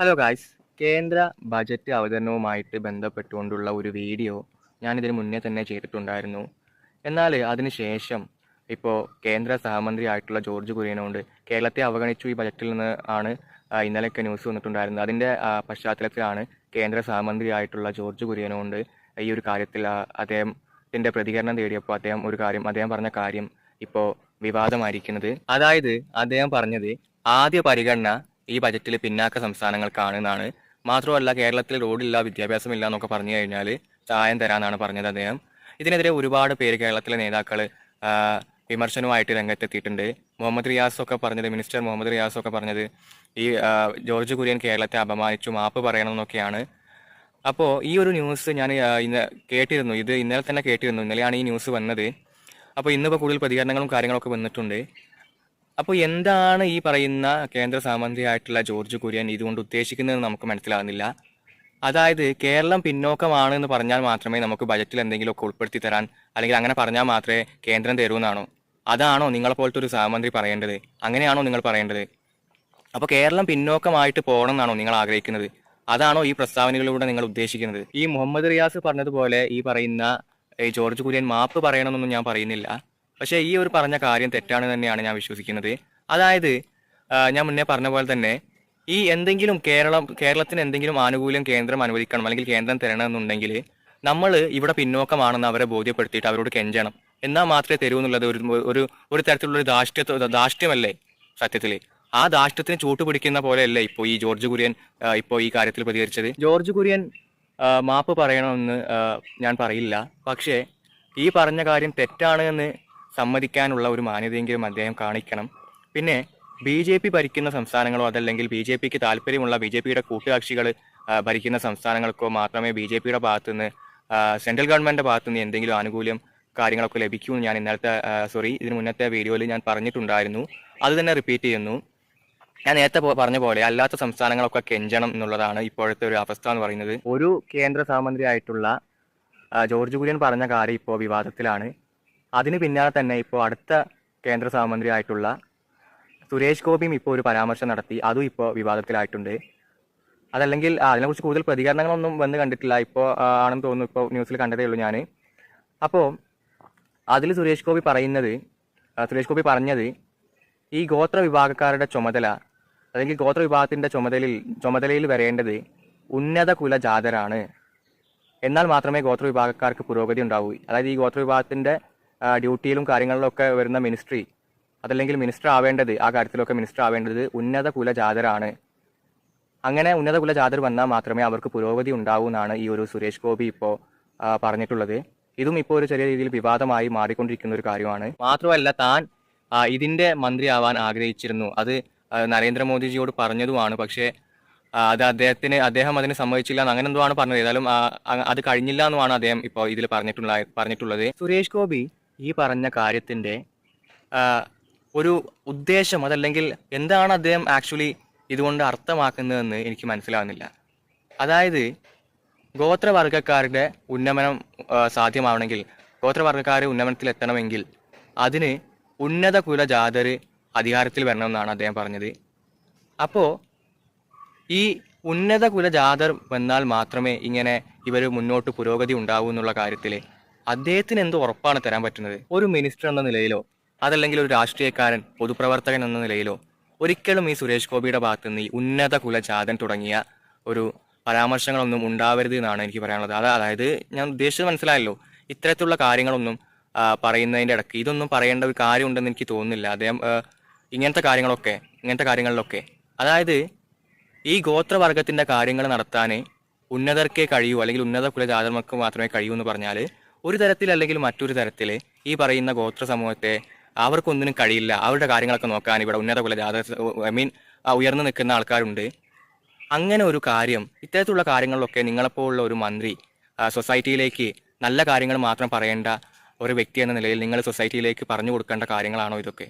Hello guys കേന്ദ്ര budget അവതരണവുമായിട്ട് ബന്ധപ്പെട്ടുകൊണ്ടുള്ള ഒരു വീഡിയോ ഞാനിതിന് മുന്നേ തന്നെ ചെയ്തിട്ടുണ്ടായിരുന്നു. എന്നാൽ അതിനുശേഷം ഇപ്പോൾ കേന്ദ്ര സഹമന്ത്രി ആയിട്ടുള്ള ജോർജ് കുര്യനോണ്ട് കേരളത്തെ അവഗണിച്ചു ഈ ബജറ്റിൽ നിന്ന് ആണ് ഇന്നലെയൊക്കെ ന്യൂസ് വന്നിട്ടുണ്ടായിരുന്നത്. അതിന്റെ പശ്ചാത്തലത്തിലാണ് കേന്ദ്ര സഹമന്ത്രി ആയിട്ടുള്ള ജോർജ് കുര്യനോണ്ട് ഈ ഒരു കാര്യത്തിൽ അദ്ദേഹത്തിന്റെ പ്രതികരണം തേടിയപ്പോൾ അദ്ദേഹം ഒരു കാര്യം അദ്ദേഹം പറഞ്ഞ കാര്യം ഇപ്പോൾ വിവാദമായിരിക്കുന്നത്. അതായത് അദ്ദേഹം പറഞ്ഞത് ആദ്യ പരിഗണന ഈ ബജറ്റിൽ പിന്നാക്ക സംസ്ഥാനങ്ങൾക്കാണ് എന്നാണ് മാത്രമല്ല കേരളത്തിൽ റോഡില്ല വിദ്യാഭ്യാസമില്ല എന്നൊക്കെ പറഞ്ഞു കഴിഞ്ഞാൽ സഹായം തരാനാണ് പറഞ്ഞത് അദ്ദേഹം. ഇതിനെതിരെ ഒരുപാട് പേര് കേരളത്തിലെ നേതാക്കൾ വിമർശനവുമായിട്ട് രംഗത്തെത്തിയിട്ടുണ്ട്. മുഹമ്മദ് റിയാസ് ഒക്കെ പറഞ്ഞത് മിനിസ്റ്റർ മുഹമ്മദ് റിയാസ് ഒക്കെ പറഞ്ഞത് ഈ ജോർജ് കുര്യൻ കേരളത്തെ അപമാനിച്ചു മാപ്പ് പറയണമെന്നൊക്കെയാണ് അപ്പോൾ ഈ ഒരു ന്യൂസ് ഞാൻ ഇന്ന് കേട്ടിരുന്നു. ഇത് ഇന്നലെ തന്നെ കേട്ടിരുന്നു. ഇന്നലെയാണ് ഈ ന്യൂസ് വന്നത്. അപ്പോൾ ഇന്നിപ്പോൾ കൂടുതൽ പ്രതികരണങ്ങളും കാര്യങ്ങളൊക്കെ വന്നിട്ടുണ്ട്. അപ്പോൾ എന്താണ് ഈ പറയുന്ന കേന്ദ്ര സാമന്ത്രിയായിട്ടുള്ള ജോർജ് കുര്യൻ ഇതുകൊണ്ട് ഉദ്ദേശിക്കുന്നതെന്ന് നമുക്ക് മനസ്സിലാകുന്നില്ല അതായത് കേരളം പിന്നോക്കമാണ് എന്ന് പറഞ്ഞാൽ മാത്രമേ നമുക്ക് ബജറ്റിൽ എന്തെങ്കിലുമൊക്കെ ഉൾപ്പെടുത്തി തരാൻ അല്ലെങ്കിൽ അങ്ങനെ പറഞ്ഞാൽ മാത്രമേ കേന്ദ്രം തരുമെന്നാണോ അതാണോ നിങ്ങളെ പോലത്തെ ഒരു സഹമന്ത്രി പറയേണ്ടത്? അങ്ങനെയാണോ നിങ്ങൾ പറയേണ്ടത്? അപ്പോൾ കേരളം പിന്നോക്കമായിട്ട് പോകണം എന്നാണോ നിങ്ങൾ ആഗ്രഹിക്കുന്നത്? അതാണോ ഈ പ്രസ്താവനകളിലൂടെ നിങ്ങൾ ഉദ്ദേശിക്കുന്നത്? ഈ മുഹമ്മദ് റിയാസ് പറഞ്ഞതുപോലെ ഈ പറയുന്ന ജോർജ് കുര്യൻ മാപ്പ് പറയണമെന്നൊന്നും ഞാൻ പറയുന്നില്ല. പക്ഷേ ഈ ഒരു പറഞ്ഞ കാര്യം തെറ്റാണ് തന്നെയാണ് ഞാൻ വിശ്വസിക്കുന്നത്. അതായത് ഞാൻ മുന്നേ പറഞ്ഞ പോലെ തന്നെ ഈ എന്തെങ്കിലും കേരളം കേരളത്തിന് എന്തെങ്കിലും ആനുകൂല്യം കേന്ദ്രം അനുവദിക്കണം അല്ലെങ്കിൽ കേന്ദ്രം തരണം എന്നുണ്ടെങ്കിൽ നമ്മൾ ഇവിടെ പിന്നോക്കമാണെന്ന് അവരെ ബോധ്യപ്പെടുത്തിയിട്ട് അവരോട് കെഞ്ചണം. എന്നാൽ മാത്രമേ തരൂ എന്നുള്ളത് ഒരു ഒരു ഒരു തരത്തിലുള്ള ഒരു ധാഷ്ട്യ സത്യത്തിൽ ആ ധാഷ്ട്യത്തിന് ചൂട്ടുപിടിക്കുന്ന പോലെയല്ലേ ഇപ്പോൾ ഈ ജോർജ് കുര്യൻ ഇപ്പോൾ ഈ കാര്യത്തിൽ പ്രതികരിച്ചത്? ജോർജ് കുര്യൻ മാപ്പ് പറയണമെന്ന് ഞാൻ പറയില്ല. പക്ഷേ ഈ പറഞ്ഞ കാര്യം തെറ്റാണ് എന്ന് സമ്മതിക്കാനുള്ള ഒരു മാന്യതയെങ്കിലും അദ്ദേഹം കാണിക്കണം. പിന്നെ ബി ജെ പി ഭരിക്കുന്ന സംസ്ഥാനങ്ങളോ അതല്ലെങ്കിൽ ബി ജെ പിക്ക് താല്പര്യമുള്ള ബി ജെ പിയുടെ കൂട്ടുകക്ഷികൾ ഭരിക്കുന്ന സംസ്ഥാനങ്ങൾക്കോ മാത്രമേ ബി ജെ പിയുടെ ഭാഗത്തുനിന്ന് സെൻട്രൽ ഗവൺമെന്റിന്റെ ഭാഗത്തുനിന്ന് എന്തെങ്കിലും ആനുകൂല്യം കാര്യങ്ങളൊക്കെ ലഭിക്കൂ ഞാൻ ഇന്നലത്തെ സോറി ഇതിന് മുന്നത്തെ വീഡിയോയിൽ ഞാൻ പറഞ്ഞിട്ടുണ്ടായിരുന്നു. അത് തന്നെ റിപ്പീറ്റ് ചെയ്യുന്നു. ഞാൻ നേരത്തെ പറഞ്ഞ പോലെ അല്ലാത്ത സംസ്ഥാനങ്ങളൊക്കെ കെഞ്ചണം എന്നുള്ളതാണ് ഇപ്പോഴത്തെ ഒരു അവസ്ഥ എന്ന് പറയുന്നത്. ഒരു കേന്ദ്ര സഹമന്ത്രി ആയിട്ടുള്ള ജോർജ് കുര്യൻ പറഞ്ഞ കാര്യം ഇപ്പോൾ വിവാദത്തിലാണ്. അതിന് പിന്നാലെ തന്നെ ഇപ്പോൾ അടുത്ത കേന്ദ്ര സഹമന്ത്രി ആയിട്ടുള്ള സുരേഷ് ഗോപിയും ഇപ്പോൾ ഒരു പരാമർശം നടത്തി. അതും ഇപ്പോൾ വിവാദത്തിലായിട്ടുണ്ട്. അതല്ലെങ്കിൽ അതിനെക്കുറിച്ച് കൂടുതൽ പ്രതികരണങ്ങളൊന്നും വന്ന് കണ്ടിട്ടില്ല. ഇപ്പോൾ ആണെന്ന് തോന്നുന്നു ഇപ്പോൾ ന്യൂസിൽ കണ്ടതേ ഉള്ളൂ ഞാൻ അപ്പോൾ അതിൽ സുരേഷ് ഗോപി പറയുന്നത് സുരേഷ് ഗോപി പറഞ്ഞത് ഈ ഗോത്ര വിഭാഗക്കാരുടെ ചുമതല അല്ലെങ്കിൽ ഗോത്ര വിഭാഗത്തിന്റെ ചുമതലയിൽ ചുമതലയിൽ വരേണ്ടത് ഉന്നത കുല ജാതരാണ് എന്നാൽ മാത്രമേ ഗോത്ര വിഭാഗക്കാർക്ക് പുരോഗതി ഉണ്ടാവൂ. അതായത് ഈ ഗോത്ര വിഭാഗത്തിന്റെ ആ, ഡ്യൂട്ടിയിലും കാര്യങ്ങളിലൊക്കെ വരുന്ന മിനിസ്ട്രി അതല്ലെങ്കിൽ മിനിസ്റ്റർ ആവേണ്ടത് ആ കാര്യത്തിലൊക്കെ മിനിസ്റ്റർ ആവേണ്ടത് ഉന്നത കുല ജാതരാണ് അങ്ങനെ ഉന്നത കുല ജാതർ വന്നാൽ മാത്രമേ അവർക്ക് പുരോഗതി ഉണ്ടാവൂ എന്നാണ് ഈ ഒരു സുരേഷ് ഗോപി ഇപ്പോൾ പറഞ്ഞിട്ടുള്ളത്. ഇതും ഇപ്പോൾ ഒരു ചെറിയ രീതിയിൽ വിവാദമായി മാറിക്കൊണ്ടിരിക്കുന്ന ഒരു കാര്യമാണ്. മാത്രമല്ല താൻ ഇതിന്റെ മന്ത്രിയാവാൻ ആഗ്രഹിച്ചിരുന്നു. അത് നരേന്ദ്രമോദിജിയോട് പറഞ്ഞതുമാണ്. പക്ഷേ അത് അദ്ദേഹത്തിന് അദ്ദേഹം അതിന് സമ്മതിച്ചില്ല എന്ന് അങ്ങനെ എന്തോ ആണ് പറഞ്ഞത്. ഏതായാലും അത് കഴിഞ്ഞില്ല എന്നുമാണ് അദ്ദേഹം ഇപ്പോൾ ഇതിൽ പറഞ്ഞിട്ടുള്ള പറഞ്ഞിട്ടുള്ളത്. സുരേഷ് ഗോപി ഈ പറഞ്ഞ കാര്യത്തിന്റെ ഒരു ഉദ്ദേശം അതല്ലെങ്കിൽ എന്താണ് അദ്ദേഹം ആക്ച്വലി ഇതുകൊണ്ട് അർത്ഥമാക്കുന്നതെന്ന് എനിക്ക് മനസ്സിലാവുന്നില്ല. അതായത് ഗോത്രവർഗക്കാരുടെ ഉന്നമനം സാധ്യമാവണമെങ്കിൽ ഉന്നമനത്തിൽ എത്തണമെങ്കിൽ അതിന് ഉന്നത കുല ജാതർ അധികാരത്തിൽ വരണമെന്നാണ് അദ്ദേഹം പറഞ്ഞത്. അപ്പോൾ ഈ ഉന്നത കുല ജാതർ വന്നാൽ മാത്രമേ ഇങ്ങനെ ഇവർ മുന്നോട്ട് പുരോഗതി ഉണ്ടാവൂ എന്നുള്ള കാര്യത്തിൽ അദ്ദേഹത്തിന് എന്ത് ഉറപ്പാണ് തരാൻ പറ്റുന്നത്? ഒരു മിനിസ്റ്റർ എന്ന നിലയിലോ അതല്ലെങ്കിൽ ഒരു രാഷ്ട്രീയക്കാരൻ പൊതുപ്രവർത്തകൻ എന്ന നിലയിലോ ഒരിക്കലും ഈ സുരേഷ് ഗോപിയുടെ ഭാഗത്ത് നിന്ന് ഈ ഉന്നത കുലജാതൻ തുടങ്ങിയ ഒരു പരാമർശങ്ങളൊന്നും ഉണ്ടാവരുത് എന്നാണ് എനിക്ക് പറയാനുള്ളത്. അത് അതായത് ഞാൻ ഉദ്ദേശിച്ചത് മനസ്സിലായല്ലോ. ഇത്തരത്തിലുള്ള കാര്യങ്ങളൊന്നും പറയുന്നതിന്റെ ഇടയ്ക്ക് ഇതൊന്നും പറയേണ്ട ഒരു കാര്യമുണ്ടെന്ന് എനിക്ക് തോന്നുന്നില്ല. അദ്ദേഹം ഇങ്ങനത്തെ കാര്യങ്ങളൊക്കെ ഇങ്ങനത്തെ കാര്യങ്ങളിലൊക്കെ. അതായത് ഈ ഗോത്രവർഗത്തിന്റെ കാര്യങ്ങൾ നടത്താൻ ഉന്നതർക്കേ കഴിയൂ അല്ലെങ്കിൽ ഉന്നത കുലജാതന്മാർക്ക് മാത്രമേ കഴിയൂ എന്ന് പറഞ്ഞാൽ ഒരു തരത്തിൽ അല്ലെങ്കിൽ മറ്റൊരു തരത്തിൽ ഈ പറയുന്ന ഗോത്ര സമൂഹത്തെ അവർക്കൊന്നിനും കഴിയില്ല. അവരുടെ കാര്യങ്ങളൊക്കെ നോക്കാൻ ഇവിടെ ഉന്നത കുലജാത ഐ മീൻ ഉയർന്നു നിൽക്കുന്ന ആൾക്കാരുണ്ട്. അങ്ങനെ ഒരു കാര്യം ഇത്തരത്തിലുള്ള കാര്യങ്ങളിലൊക്കെ നിങ്ങളെപ്പോലുള്ള ഒരു മന്ത്രി സൊസൈറ്റിയിലേക്ക് നല്ല കാര്യങ്ങൾ മാത്രം പറയേണ്ട ഒരു വ്യക്തി എന്ന നിലയിൽ നിങ്ങൾ സൊസൈറ്റിയിലേക്ക് പറഞ്ഞു കൊടുക്കേണ്ട കാര്യങ്ങളാണോ ഇതൊക്കെ?